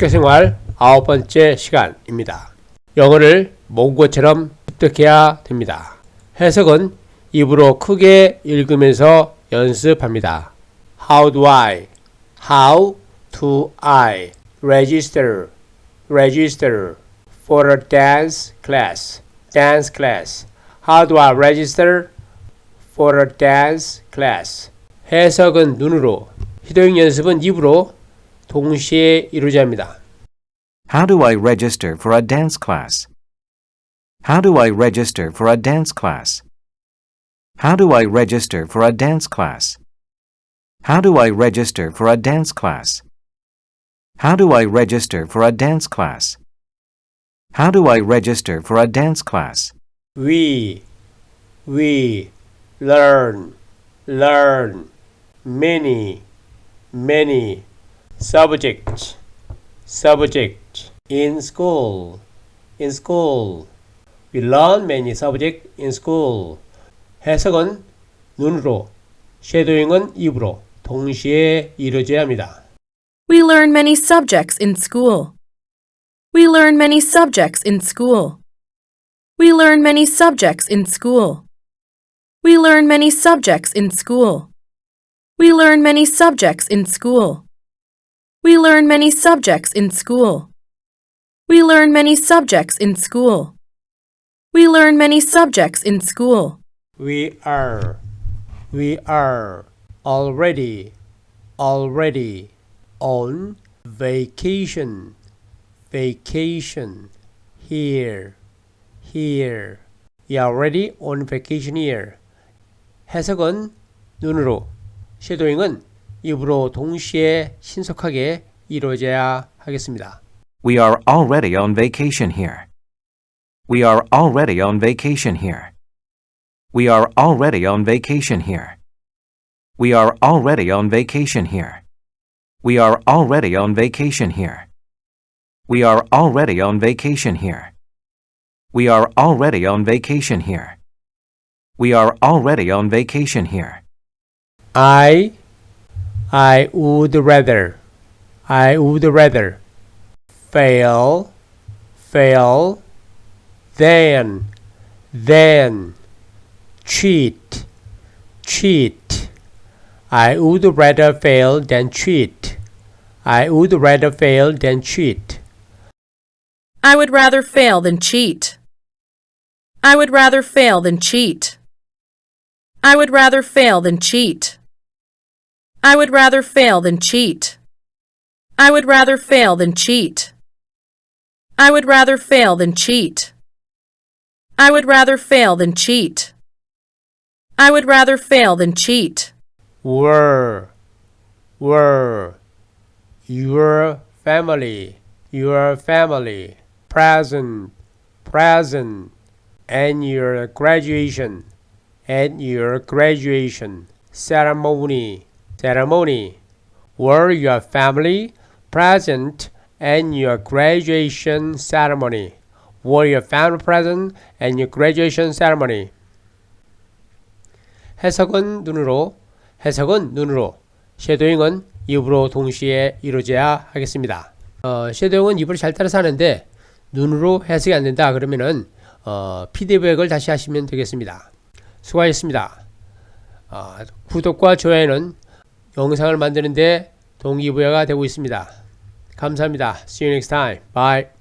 학교 생활 아홉 번째 시간입니다. 영어를 모국어처럼 습득해야 됩니다. 해석은 입으로 크게 읽으면서 연습합니다. How do I? How do I register? Register for a dance class. Dance class. How do I register for a dance class? 해석은 눈으로, 히도잉 연습은 입으로 동시에 이루어야 합니다. How do I register for a dance class? How do I register for a dance class? How do I register for a dance class? How do I register for a dance class? How do I register for a dance class? How do I register for a dance class? We, we learn, learn many, many subjects, subjects in school, in school. We learn many subjects in school. 해석은 눈으로, 쉐도잉은 입으로 동시에 이루어져야 합니다. We learn many subjects in school. We learn many subjects in school. We learn many subjects in school. We learn many subjects in school. We learn many subjects in school. We learn many subjects in school. We learn many subjects in school. We learn many subjects in school. We are, we are already, already on vacation, vacation here, here. We are already on vacation here. 해석은 눈으로, 쉐도잉은 입으로 동시에 신속하게 이루어져야 하겠습니다. We are already on vacation here. We are already on vacation here. We are already on vacation here. We are already on vacation here. We are already on vacation here. We are already on vacation here. We are already on vacation here. We are already on vacation here. I, I would rather, I would rather fail, fail, than, than cheat, cheat. I would rather fail than cheat. I would rather fail than cheat. I would rather fail than cheat. I would rather fail than cheat. I would rather fail than cheat. I would rather fail than cheat. I would rather fail than cheat. I would rather fail than cheat. I would rather fail than cheat. I would rather fail than cheat. were, were, your family, your family, present, present, and your graduation, and your graduation, ceremony, ceremony, were your family present and your graduation ceremony, were your family present and your graduation ceremony. 해석은 눈으로, 해석은 눈으로, 쉐도잉은 입으로 동시에 이루어져야 하겠습니다. 어, 쉐도잉은 입으로 잘 따라서 하는데 눈으로 해석이 안 된다 그러면은 어, 피드백을 다시 하시면 되겠습니다. 수고하셨습니다. 어, 구독과 좋아요는 영상을 만드는데 동기부여가 되고 있습니다. 감사합니다. See you next time. Bye.